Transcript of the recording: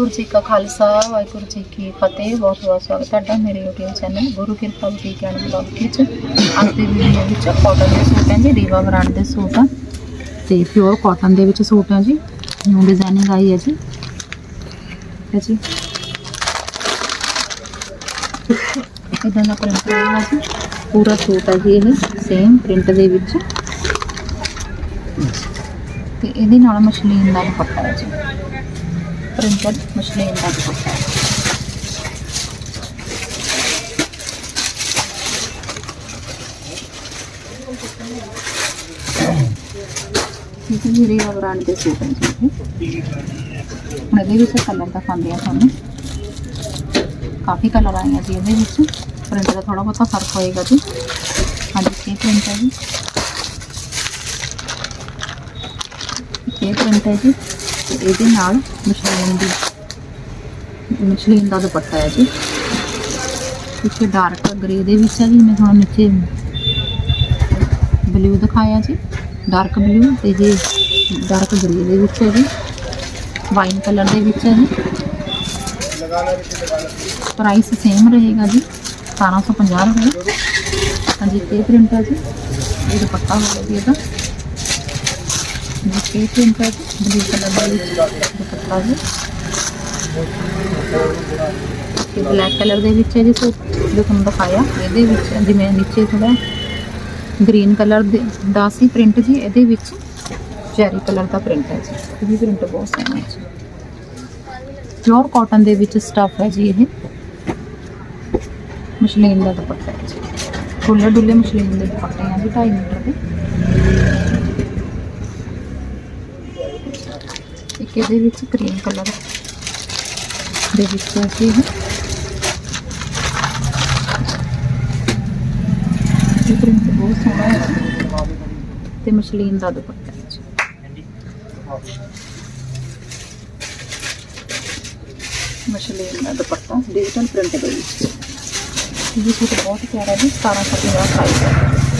ਵਾਹਿਗੁਰੂ ਜੀ ਕਾ ਖਾਲਸਾ, ਵਾਹਿਗੁਰੂ ਜੀ ਕੀ ਫਤਿਹ। ਬਹੁਤ ਬਹੁਤ ਸਵਾਗਤ ਤੁਹਾਡਾ ਮੇਰੇ YouTube ਚੈਨਲ ਗੁਰੂ ਕਿਰਪਾ ਬੁਟੀਕ ਐਂਡ ਬਲੌਗ ਵਿੱਚ। ਅੱਜ ਦੀ ਵੀਡੀਓ ਵਿੱਚ ਕਾਟਨ ਦੇ ਸੂਟ ਹੈ ਜੀ ਰੀਵਾ ਬ੍ਰਾਂਡ ਦੇ ਸੂਟ ਆ। ਤੇ ਪਿਓਰ ਕਾਟਨ ਦੇ ਵਿੱਚ ਸੂਟ ਹੈ ਜੀ। ਨਿਊ ਡਿਜ਼ਾਈਨਿੰਗ ਆਈ ਹੈ ਜੀ। ਹੈ ਜੀ। ਇਦਾਂ ਦਾ ਪ੍ਰਿੰਟ ਆਇਆ ਜੀ। ਪੂਰਾ ਸੂਟ ਹੈ ਜੀ ਇਹ ਸੇਮ ਪ੍ਰਿੰਟ ਦੇ ਵਿੱਚ। ਤੇ ਇਹਦੇ ਨਾਲ ਮਸ਼ਲੀਨ ਦਾ ਦੁਪੱਟਾ ਹੈ ਜੀ। ਪ੍ਰਿੰਟਡ ਮਸ਼ਲੀਨ ਦਾ ਦੁਪੱਟਾ ਹੈ ਇਹ ਜੀ ਰੀਵਾ ਬ੍ਰਾਂਡ ਦੇ ਸੂਟ ਹੈ ਜੀ ਇਹ। ਹੁਣ ਇਹਦੇ ਵਿੱਚ ਕਲਰ ਦਿਖਾਉਂਦੇ ਆ ਤੁਹਾਨੂੰ ਕਾਫੀ ਕਲਰ ਆਏ ਆ ਜੀ ਇਹਦੇ ਵਿੱਚ ਪ੍ਰਿੰਟ ਦਾ ਥੋੜਾ ਬਹੁਤਾ ਫ਼ਰਕ ਹੋਏਗਾ ਜੀ ਹਾਂਜੀ ਇਹ ਪ੍ਰਿੰਟ ਹੈ ਜੀ ਇਹ ਪ੍ਰਿੰਟ ਹੈ ਜੀ ਤੇ ਇਹਦੇ ਨਾਲ ਮਸ਼ਲੀਨ ਦੀ ਮਸ਼ਲੀਨ ਦਾ ਦੁਪੱਟਾ ਹੈ ਜੀ। ਪਿੱਛੇ ਡਾਰਕ ਗ੍ਰੇ ਦੇ ਵਿੱਚ ਹੈ ਜੀ, ਮੈਂ ਤੁਹਾਨੂੰ ਨੀਚੇ ਬਲੂ ਦਿਖਾਇਆ ਜੀ ਡਾਰਕ ਬਲੂ ਤੇ ਜੀ ਡਾਰਕ ਗ੍ਰੇ ਦੇ ਵਿੱਚ ਹੈ ਜੀ ਵਾਈਨ ਕਲਰ ਦੇ ਵਿੱਚ ਹੈ ਜੀ। ਪ੍ਰਾਈਸ ਸੇਮ ਰਹੇਗਾ ਜੀ 1750 ਰੁਪਏ। ਹਾਂਜੀ, ਇਹ ਪ੍ਰਿੰਟ ਹੈ ਜੀ, ਇਹ ਦੁਪੱਟਾ ਹੋਵੇਗਾ ਜੀ ਇਹਦਾ। ਇਹ ਪ੍ਰਿੰਟ ਹੈ ਬਲੂ ਕਲਰ ਦੇ ਵਿੱਚ ਦੁਪੱਟਾ ਜੀ ਇਹ ਬਲੈਕ ਕਲਰ ਦੇ ਵਿੱਚ ਹੈ ਜੀ ਸੂਟ ਜੋ ਤੁਹਾਨੂੰ ਦਿਖਾਇਆ, ਇਹਦੇ ਵਿੱਚ ਜਿਵੇਂ ਨੀਚੇ ਥੋੜਾ ਗ੍ਰੀਨ ਕਲਰ ਦੇ ਦਾ ਸੀ ਪ੍ਰਿੰਟ ਜੀ, ਇਹਦੇ ਵਿੱਚ ਚੈਰੀ ਕਲਰ ਦਾ ਪ੍ਰਿੰਟ ਹੈ ਜੀ। ਇਹ ਵੀ ਪ੍ਰਿੰਟ ਬਹੁਤ ਸੋਹਣਾ ਹੈ ਜੀ। ਪਿਓਰ ਕਾਟਨ ਦੇ ਵਿੱਚ ਸਟਫ ਹੈ ਜੀ ਇਹ। ਮਸ਼ਲੀਨ ਦਾ ਦੁਪੱਟਾ ਹੈ ਜੀ। ਖੁੱਲੇ ਡੁੱਲੇ ਮਸ਼ਲੀਨ ਦੇ ਦੁਪੱਟੇ ਆ ਜੀ 2.5 ਮੀਟਰ ਦੇ। ਇੱਕ ਇਹਦੇ ਵਿੱਚ ਕਰੀਮ ਕਲਰ ਦੇ ਵਿੱਚ ਹੈ। ਇਹ ਪ੍ਰਿੰਟ ਬਹੁਤ ਸੋਹਣਾ ਹੈ। ਤੇ ਮਸ਼ਲੀਨ ਦਾ ਦੁਪੱਟਾ ਹੈ ਜੀ ਮਸ਼ਲੀਨ ਦਾ ਦੁਪੱਟਾ ਡਿਜੀਟਲ ਪ੍ਰਿੰਟ ਦੇ ਵਿੱਚ। ਇਹ ਵੀ ਸੂਟ ਬਹੁਤ ਪਿਆਰਾ ਜੀ 1750 ਸਾਈਜ਼ ਹੈ